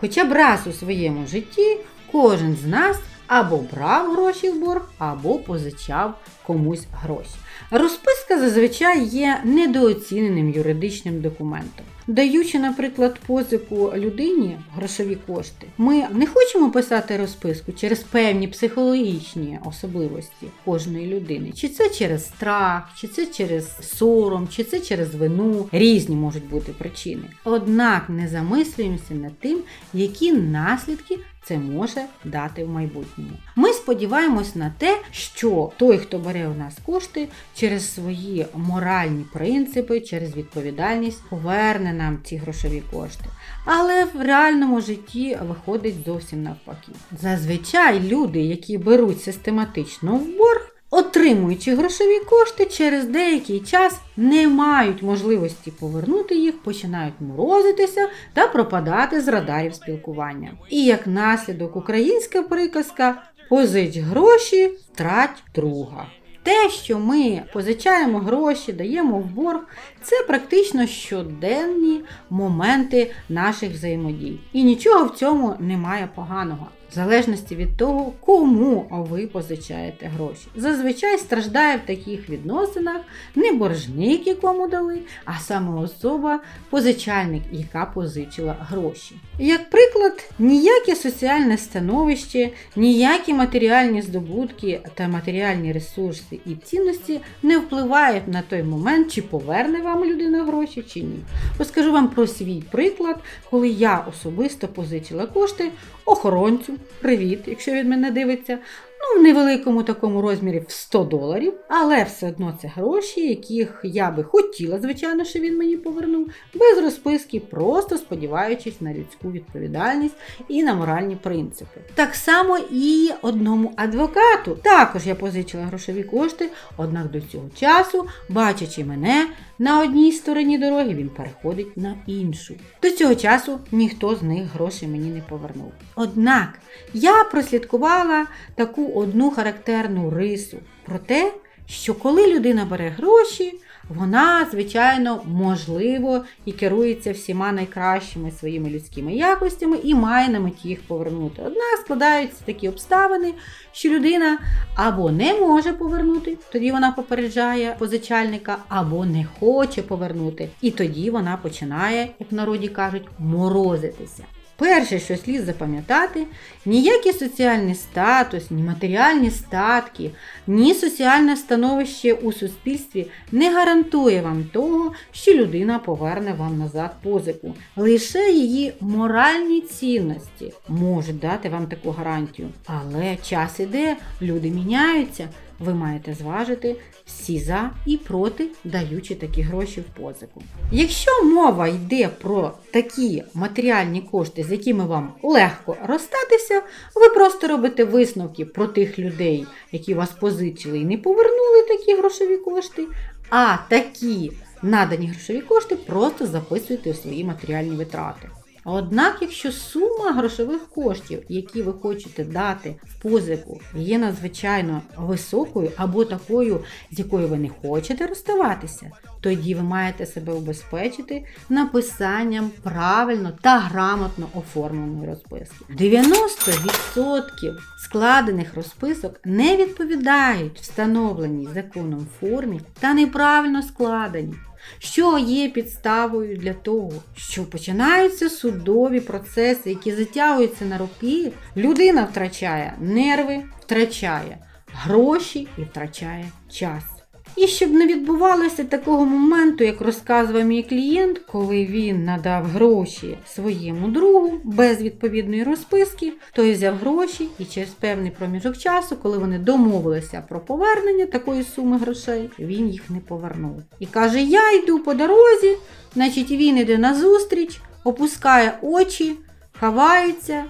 Хоча б раз у своєму житті кожен з нас або брав гроші в борг, або позичав комусь гроші. Розписка зазвичай є недооціненим юридичним документом. Даючи, наприклад, позику людині грошові кошти, ми не хочемо писати розписку через певні психологічні особливості кожної людини. Чи це через страх, чи це через сором, чи це через вину. Різні можуть бути причини. Однак не замислюємося над тим, які наслідки це може дати в майбутньому. Ми сподіваємось на те, що той, хто бере у нас кошти, через свої моральні принципи, через відповідальність поверне нам ці грошові кошти. Але в реальному житті виходить зовсім навпаки. Зазвичай люди, які беруть систематично в борг, отримуючи грошові кошти, через деякий час не мають можливості повернути їх, починають морозитися та пропадати з радарів спілкування. І як наслідок українська приказка позич гроші, трать друга. Те, що ми позичаємо гроші, даємо в борг, це практично щоденні моменти наших взаємодій. І нічого в цьому немає поганого. В залежності від того, кому ви позичаєте гроші. Зазвичай страждає в таких відносинах не боржник, якому дали, а саме особа, позичальник, яка позичила гроші. Як приклад, ніяке соціальне становище, ніякі матеріальні здобутки та матеріальні ресурси і цінності не впливають на той момент, чи поверне вам людина гроші, чи ні. Розкажу вам про свій приклад, коли я особисто позичила кошти охоронцю. Привіт, якщо він мене дивиться. Ну, в невеликому такому розмірі в 100 доларів, але все одно це гроші, яких я би хотіла, звичайно, що він мені повернув, без розписки, просто сподіваючись на людську відповідальність і на моральні принципи. Так само і одному адвокату. Також я позичила грошові кошти, однак до цього часу, бачачи мене на одній стороні дороги, він переходить на іншу. До цього часу ніхто з них грошей мені не повернув. Однак я прослідкувала таку одну характерну рису про те, що коли людина бере гроші, вона, звичайно, можливо і керується всіма найкращими своїми людськими якостями і має на меті їх повернути. Однак складаються такі обставини, що людина або не може повернути, тоді вона попереджає позичальника, або не хоче повернути, і тоді вона починає, як в народі кажуть, морозитися. Перше, що слід запам'ятати, ніякий соціальний статус, ні матеріальні статки, ні соціальне становище у суспільстві не гарантує вам того, що людина поверне вам назад позику. Лише її моральні цінності можуть дати вам таку гарантію. Але час іде, люди міняються. Ви маєте зважити всі за і проти, даючи такі гроші в позику. Якщо мова йде про такі матеріальні кошти, з якими вам легко розстатися, ви просто робите висновки про тих людей, які вас позичили і не повернули такі грошові кошти, а такі надані грошові кошти просто записуєте у свої матеріальні витрати. Однак, якщо сума грошових коштів, які ви хочете дати в позику, є надзвичайно високою або такою, з якою ви не хочете розставатися, тоді ви маєте себе убезпечити написанням правильно та грамотно оформленої розписки. 90% складених розписок не відповідають встановленій законом формі та неправильно складені що є підставою для того, що починаються судові процеси, які затягуються на роки, людина втрачає нерви, втрачає гроші і втрачає час. І щоб не відбувалося такого моменту, як розказував мій клієнт, коли він надав гроші своєму другу без відповідної розписки, той взяв гроші і через певний проміжок часу, коли вони домовилися про повернення такої суми грошей, він їх не повернув. І каже: Я йду по дорозі, значить він йде на зустріч, опускає очі, ховається,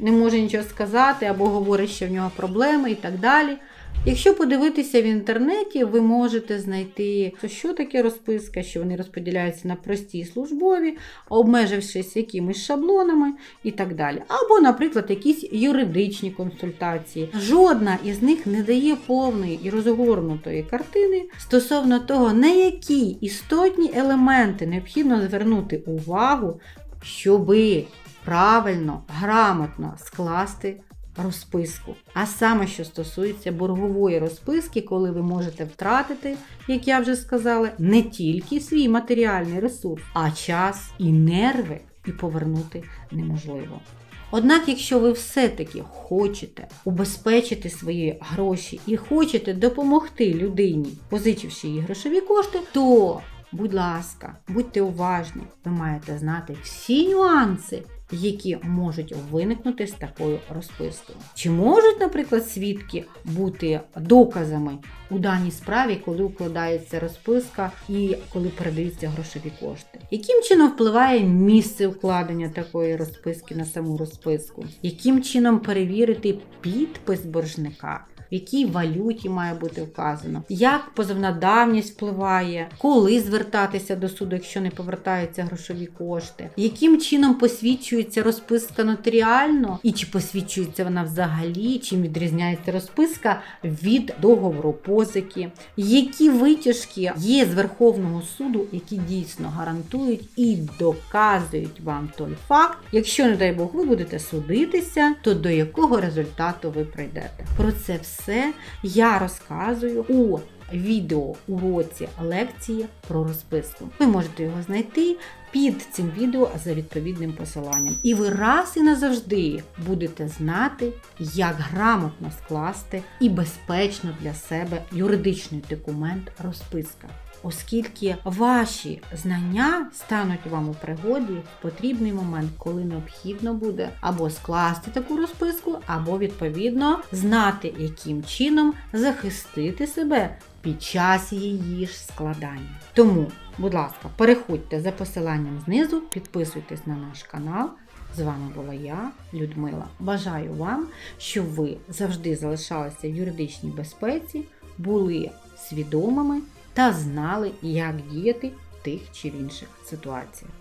не може нічого сказати, або говорить, що в нього проблеми і так далі. Якщо подивитися в інтернеті, ви можете знайти, що таке розписка, що вони розподіляються на прості службові, обмежившись якимись шаблонами і так далі. Або, наприклад, якісь юридичні консультації. Жодна із них не дає повної і розгорнутої картини стосовно того, на які істотні елементи необхідно звернути увагу, щоби правильно, грамотно скласти розписку. А саме, що стосується боргової розписки, коли ви можете втратити, як я вже сказала, не тільки свій матеріальний ресурс, а час і нерви, і повернути неможливо. Однак, якщо ви все-таки хочете убезпечити свої гроші і хочете допомогти людині, позичивши їй грошові кошти, то, будь ласка, будьте уважні, ви маєте знати всі нюанси, які можуть виникнути з такою розпискою. Чи можуть, наприклад, свідки бути доказами у даній справі, коли укладається розписка і коли передаються грошові кошти? Яким чином впливає місце укладення такої розписки на саму розписку? Яким чином перевірити підпис боржника? В якій валюті має бути вказано, як позовна давність впливає, коли звертатися до суду, якщо не повертаються грошові кошти, яким чином посвідчується розписка нотаріально, і чи посвідчується вона взагалі, чим відрізняється розписка від договору позики, які витяжки є з Верховного суду, які дійсно гарантують і доказують вам той факт, якщо, не дай Бог, ви будете судитися, то до якого результату ви прийдете. Про це все я розказую у відео уроці лекції про розписку. Ви можете його знайти під цим відео за відповідним посиланням. І ви раз і назавжди будете знати, як грамотно скласти і безпечно для себе юридичний документ розписка. Оскільки ваші знання стануть вам у пригоді в потрібний момент, коли необхідно буде або скласти таку розписку, або відповідно знати, яким чином захистити себе під час її ж складання. Тому, будь ласка, переходьте за посиланням знизу, підписуйтесь на наш канал. З вами була я, Людмила. Бажаю вам, щоб ви завжди залишалися в юридичній безпеці, були свідомими та знали, як діяти в тих чи в інших ситуаціях.